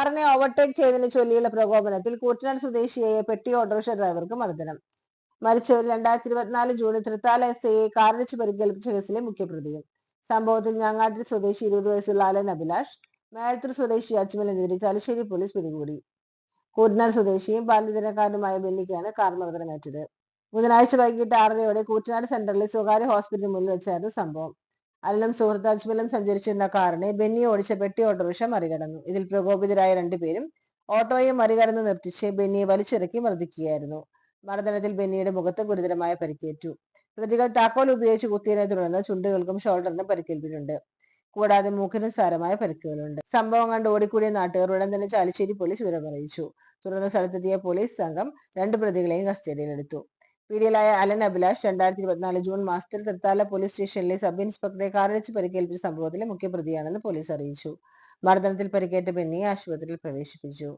കാറിനെ ഓവർടേക്ക് ചെയ്തതിനെ ചൊല്ലിയുള്ള പ്രകോപനത്തിൽ കൂറ്റനാട് സ്വദേശിയായ പെട്ടി ഓട്ടോറിക്ഷ ഡ്രൈവർക്ക് മർദ്ദനം. മരിച്ചവർ രണ്ടായിരത്തി ഇരുപത്തിനാല് ജൂണിൽ തൃത്താല എസ് ഐയെ കാറിടിച്ച് പരിക്കേൽപ്പിച്ച കേസിലെ മുഖ്യപ്രതിയും. സംഭവത്തിൽ ഞാങ്ങാട്ടിൽ സ്വദേശി ഇരുപത് വയസ്സുള്ള അലൻ അഭിലാഷ് മേഴത്തൂർ സ്വദേശി അജ്മൽ എന്നിവരെ തലശ്ശേരി പോലീസ് പിടികൂടി. കൂറ്റനാട് സ്വദേശിയും പാൽവിതരണക്കാരനുമായ ബെന്നിക്കാണ് കാർ മർദ്ദനമേറ്റത്. ബുധനാഴ്ച വൈകിട്ട് ആറരയോടെ കൂറ്റനാട് സെന്ററിലെ സ്വകാര്യ ഹോസ്പിറ്റലിന് മുന്നിൽ വെച്ചായിരുന്നു സംഭവം. അലനും സുഹൃത്ത് അജ്മലും സഞ്ചരിച്ചിരുന്ന കാറിനെ ബെന്നി ഓടിച്ച പെട്ടി ഓട്ടോറിക്ഷ മറികടന്നു. ഇതിൽ പ്രകോപിതരായ രണ്ടുപേരും ഓട്ടോയെ മറികടന്ന് നിർത്തിച്ച് ബെന്നിയെ വലിച്ചിറക്കി മർദ്ദിക്കുകയായിരുന്നു. മർദ്ദനത്തിൽ ബെന്നിയുടെ മുഖത്ത് ഗുരുതരമായ പരിക്കേറ്റു. പ്രതികൾ താക്കോൽ ഉപയോഗിച്ച് കുത്തിയതിനെ തുടർന്ന് ചുണ്ടുകൾക്കും ഷോൾഡറിനും പരിക്കേൽപ്പിച്ചിട്ടുണ്ട്. കൂടാതെ മൂക്കിനും സാരമായ പരിക്കുകളുണ്ട്. സംഭവം കണ്ട് ഓടിക്കൂടിയ നാട്ടുകാർ ഉടൻ തന്നെ ചാലിശ്ശേരി പോലീസ് വിവരമറിയിച്ചു. തുടർന്ന് സ്ഥലത്തെത്തിയ പോലീസ് സംഘം രണ്ട് പ്രതികളെയും കസ്റ്റഡിയിലെടുത്തു. പിടിയിലായ അലൻ അഭിലാഷ് രണ്ടായിരത്തി ഇരുപത്തിനാല് ജൂൺ മാസത്തിൽ തൃത്താല പോലീസ് സ്റ്റേഷനിലെ സബ് ഇൻസ്പെക്ടറെ കാറിടിച്ച് പരിക്കേൽപ്പിച്ച സംഭവത്തിലെ മുഖ്യപ്രതിയാണെന്ന് പോലീസ് അറിയിച്ചു. മർദ്ദനത്തിൽ പരിക്കേറ്റ ബെന്നിയെ ആശുപത്രിയിൽ പ്രവേശിപ്പിച്ചു.